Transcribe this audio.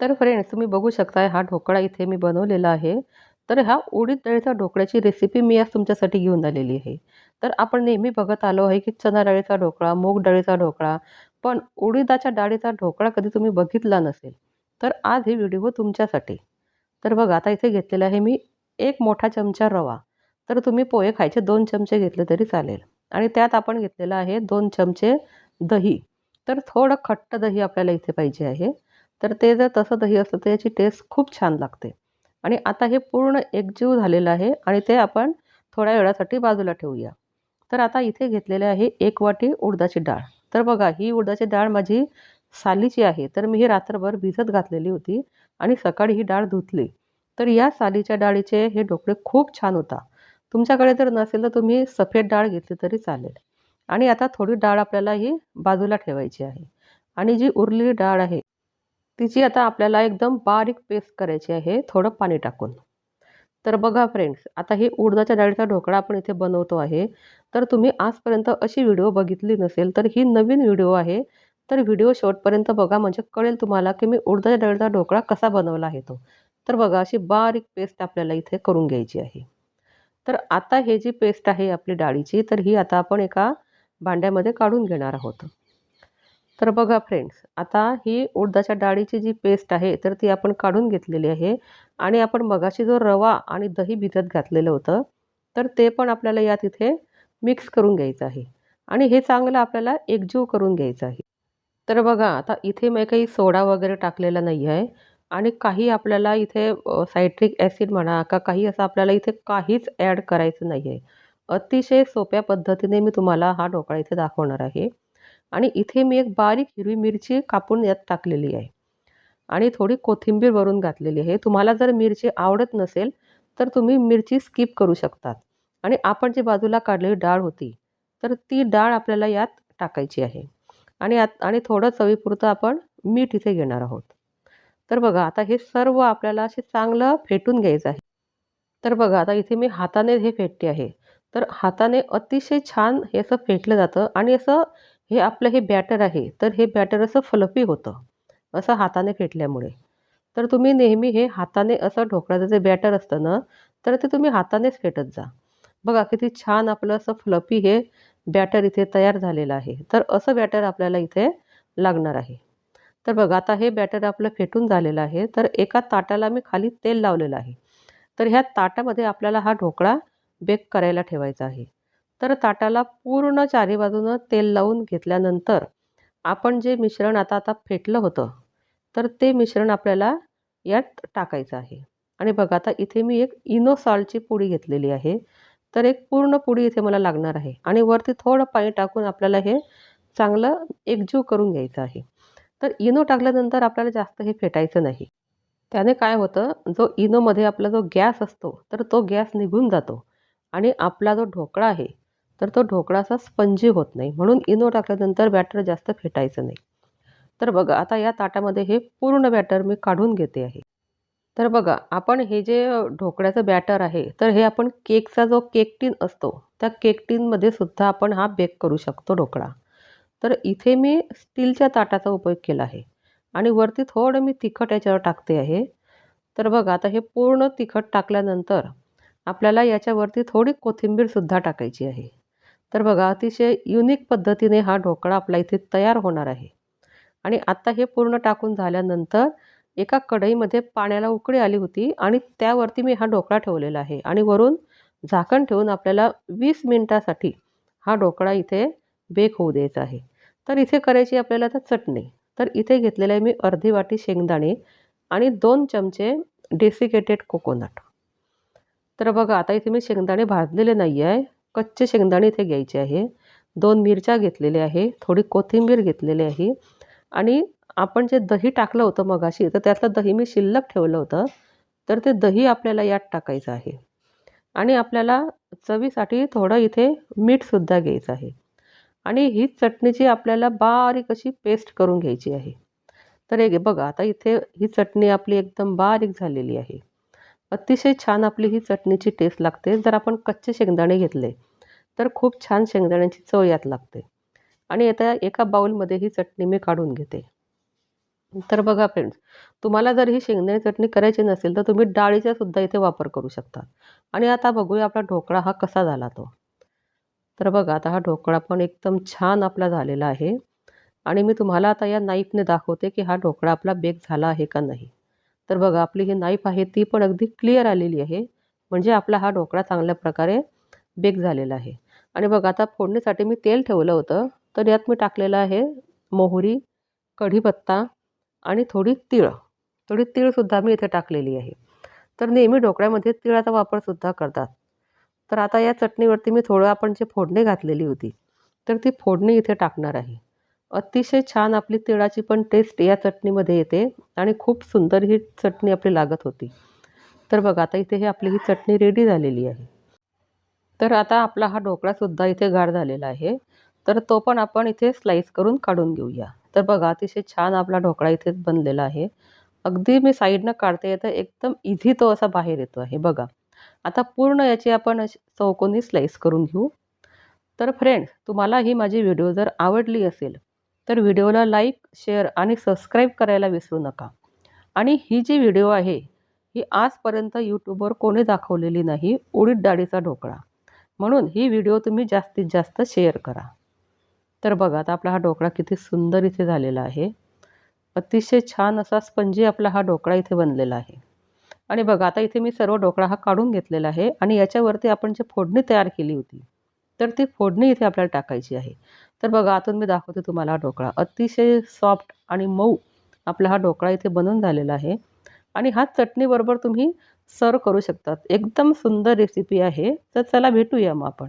तर फ्रेंड्स तुम्ही बघू शकताय हा ढोकळा इथे मी बनवलेला आहे. तर हा उडीद डाळीचा ढोकळ्याची रेसिपी मी आज तुमच्यासाठी घेऊन आलेली आहे. तर आपण नेहमी बघत आलो आहे की चना डाळीचा ढोकळा मूग डाळीचा ढोकळा पण उडीदाच्या डाळीचा ढोकळा कधी तुम्ही बघितला नसेल तर आज ही व्हिडिओ तुमच्यासाठी. तर बघा आता इथे घेतलेला आहे मी एक मोठा चमचा रवा. तर तुम्ही पोहे खायचे दोन चमचे घेतले तरी चालेल. आणि त्यात आपण घेतलेलं आहे दोन चमचे दही. तर थोडं खट्ट दही आपल्याला इथे पाहिजे आहे. तर ते जर तसं दही असतं तर याची टेस्ट खूप छान लागते. आणि आता हे पूर्ण एकजीव झालेलं आहे आणि ते आपण थोड्या वेळासाठी बाजूला ठेवूया. तर आता इथे घेतलेले आहे एक वाटी उडदाची डाळ. तर बघा ही उडदाची डाळ माझी सालीची आहे. तर मी ही रात्रभर भिजत घातलेली होती आणि सकाळी ही डाळ धुतली. तर या सालीच्या डाळीचे हे ढोकळे खूप छान होता. तुमच्याकडे जर नसेल तर तुम्ही सफेद डाळ घेतली तरी चालेल. आणि आता थोडी डाळ आपल्याला ही बाजूला ठेवायची आहे. आणि जी उरलेली डाळ आहे तिची आता आपल्याला एकदम बारीक पेस्ट करायची आहे थोडं पाणी टाकून. तर बघा फ्रेंड्स आता ही उडदाच्या डाळीचा ढोकळा आपण इथे बनवतो आहे. तर तुम्ही आजपर्यंत अशी व्हिडिओ बघितली नसेल तर ही नवीन व्हिडिओ आहे. तर व्हिडिओ शेवटपर्यंत बघा म्हणजे कळेल तुम्हाला की मी उडदाच्या डाळीचा ढोकळा कसा बनवला आहे तो. तर बघा अशी बारीक पेस्ट आपल्याला इथे करून घ्यायची आहे. तर आता हे जी पेस्ट आहे आपली डाळीची तर ही आता आपण एका भांड्यामध्ये काढून घेणार आहोत. तर बघा फ्रेंड्स आता ही उडदाच्या डाळीची जी पेस्ट आहे तर ती आपण काढून घेतलेली आहे आणि आपण मगाशी जो रवा आणि दही भिजत घातलेलं होतं तर ते पण आपल्याला यात इथे मिक्स करून घ्यायचं आहे आणि हे चांगलं आपल्याला एकजीव करून घ्यायचं आहे. तर बघा आता इथे मी काही सोडा वगैरे टाकलेला नाही आहे आणि काही आपल्याला इथे सायट्रिक ॲसिड म्हणा का काही असं आपल्याला इथे काहीच ॲड करायचं नाही आहे. अतिशय सोप्या पद्धतीने मी तुम्हाला हा ढोकळा इथे दाखवणार आहे. आणि इथे मी एक बारीक हिरवी मिरची कापून यात टाकलेली आहे. आणि थोडी कोथिंबीर वरून घातलेली आहे. तुम्हाला जर मिरची आवडत नसेल तर तुम्ही मिरची स्किप करू शकतात. आणि आपण जी बाजूला काढलेली डाळ होती तर ती डाळ आपल्याला यात टाकायची आहे. आणि आत आणि थोडं चवीपुरतं आपण मीठ इथे घेणार आहोत. तर बघा आता हे सर्व आपल्याला असे चांगलं फेटून घ्यायचं आहे. तर बघा आता इथे मी हाताने हे फेटते आहे. तर हाताने अतिशय छान हे असं फेटलं जातं आणि असं हे आपलं हे बॅटर आहे तर हे बॅटर असं फ्लफी होतं असं हाताने फेटल्यामुळे. तर तुम्ही नेहमी हे हाताने असं ढोकळ्याचं जे बॅटर असतं ना तर ते तुम्ही हातानेच फेटत जा. बघा किती छान आपलं असं फ्लफी हे बॅटर इथे तयार झालेलं आहे. तर असं बॅटर आपल्याला इथे लागणार आहे. तर बघा आता हे बॅटर आपलं फेटून झालेलं आहे तर एका ताटाला मी खाली तेल लावलेलं आहे. तर ह्या ताटामध्ये आपल्याला हा ढोकळा बेक करायला ठेवायचा आहे. तर ताटाला पूर्ण चारी बाजूनं तेल लावून घेतल्यानंतर आपण जे मिश्रण आता आता फेटलं होतं तर ते मिश्रण आपल्याला यात टाकायचं आहे. आणि बघा आता इथे मी एक इनो सॉल्टची पुडी घेतलेली आहे. तर एक पूर्ण पुडी इथे मला लागणार आहे. आणि वरती थोडं पाणी टाकून आपल्याला हे चांगलं एकजीव करून घ्यायचं आहे. तर इनो टाकल्यानंतर आपल्याला जास्त हे फेटायचं नाही. त्याने काय होतं जो इनोमध्ये आपला जो गॅस असतो तर तो गॅस निघून जातो. आणि आपला जो ढोकळा आहे तर तो ढोकळा असा स्पंजी होत नाही. म्हणून इनो टाकल्यानंतर बॅटर जास्त फेटायचं नाही. तर बघा आता या ताटामध्ये हे पूर्ण बॅटर मी काढून घेते आहे. तर बघा आपण हे जे ढोकळ्याचं बॅटर आहे तर हे आपण केकचा जो केक टीन असतो त्या केक टीनमध्ये सुद्धा आपण हा बेक करू शकतो ढोकळा. तर इथे मी स्टीलच्या ताटाचा उपयोग केला आहे. आणि वरती थोडं मी तिखट याच्यावर टाकते आहे. तर बघा आता हे पूर्ण तिखट टाकल्यानंतर आपल्याला याच्यावरती थोडी कोथिंबीरसुद्धा टाकायची आहे. तर बघा अतिशय युनिक पद्धतीने हा ढोकळा आपला इथे तयार होणार आहे. आणि आत्ता हे पूर्ण टाकून झाल्यानंतर एका कढईमध्ये पाण्याला उकळी आली होती आणि त्यावरती मी हा ढोकळा ठेवलेला आहे. आणि वरून झाकण ठेवून आपल्याला वीस मिनटासाठी हा ढोकळा इथे बेक होऊ द्यायचा आहे. तर इथे करायची आपल्याला आता चटणी. तर इथे घेतलेलं आहे मी अर्धी वाटी शेंगदाणे आणि दोन चमचे डेसिकेटेड कोकोनट तर बघा आता इथे मी शेंगदाणे भाजलेले नाही आहे कच्चे शेंगदाणे इथे घ्यायचे आहे. दोन मिरच्या घेतलेल्या आहे. थोडी कोथिंबीर घेतलेली आहे. आणि आपण जे दही टाकलं होतं मगाशी तर त्यातलं दही मी शिल्लक ठेवलं होतं. तर ते दही आपल्याला यात टाकायचं आहे. आणि आपल्याला चवीसाठी थोडं इथे मीठसुद्धा घ्यायचं आहे. आणि ही चटणीची आपल्याला बारीक अशी पेस्ट करून घ्यायची आहे. तर हे बघा आता इथे ही चटणी आपली एकदम बारीक झालेली आहे. अतिशय छान आपली ही चटणीची टेस्ट लागते. जर आपण कच्चे शेंगदाणे घेतले तर खूप छान शेंगदाण्याची चव यात लागते. आणि आता एका बाऊलमध्ये ही चटणी मी काढून घेते. तर बघा फ्रेंड्स तुम्हाला जर ही शेंगदाणे चटणी करायची नसेल तर तुम्ही डाळीचा सुद्धा इथे वापर करू शकता. आणि आता बघूया आपला ढोकळा हा कसा झाला तो. तर बघा आता हा ढोकळा पण एकदम छान आपला झालेला आहे. आणि मी तुम्हाला आता या नाईफने दाखवते की हा ढोकळा आपला बेक झाला आहे का नाही. तर बघा आपली ही नाईफ आहे ती पण अगदी क्लिअर आलेली आहे. म्हणजे आपला हा ढोकळा चांगल्या प्रकारे बेक झालेला आहे. आणि बघा आता फोडणीसाठी मी तेल ठेवलं होतं. तर यात मी टाकलेलं आहे मोहरी कढीपत्ता आणि थोडी तीळ. थोडी तीळसुद्धा मी इथे टाकलेली आहे. तर नेहमी ढोकळ्यामध्ये तिळाचा वापरसुद्धा करतात. तर आता या चटणीवरती मी थोडं आपण जे फोडणी घातलेली होती तर ती फोडणी इथे टाकणार आहे. अतिशय छान आपली तिळाची पण टेस्ट या चटणीमध्ये येते आणि खूप सुंदर ही चटणी आपली लागत होती. तर बघा आता इथे ही आपली ही चटणी रेडी झालेली आहे. तर आता आपला हा ढोकळासुद्धा इथे गार झालेला आहे. तर तो पण आपण इथे स्लाईस करून काढून घेऊया. तर बघा अतिशय छान आपला ढोकळा इथे बनलेला आहे. अगदी मी साईडनं काढते तर एकदम इझी तो असा बाहेर येतो आहे. बघा आता पूर्ण याची आपण चौकोनी स्लाईस करून घेऊ. तर फ्रेंड्स तुम्हाला ही माझी व्हिडिओ जर आवडली असेल तर व्हिडिओला लाईक शेअर आणि सबस्क्राईब करायला विसरू नका. आणि ही जी व्हिडिओ आहे ही आजपर्यंत यूट्यूबवर कोणी दाखवलेली नाही उडीद डाळीचा ढोकळा. म्हणून ही व्हिडिओ तुम्ही जास्तीत जास्त शेअर करा. तर बघा आता आपला हा ढोकळा किती सुंदर इथे झालेला आहे. अतिशय छान असा स्पंजी आपला हा ढोकळा इथे बनलेला आहे. आणि बघा आता इथे मी सर्व ढोकळा हा काढून घेतलेला आहे आणि याच्यावरती आपण जी फोडणी तयार केली होती तर ती फोडणी इथे आपल्याला टाकायची आहे. तर बघा आतून मी दाखवते तुम्हाला हा ढोकळा. अतिशय सॉफ्ट आणि मऊ आपला हा ढोकळा इथे बनून झालेला आहे. आणि हा चटणीबरोबर तुम्ही सर्व करू शकतात. एकदम सुंदर रेसिपी आहे. तर चला भेटूया मग आपण.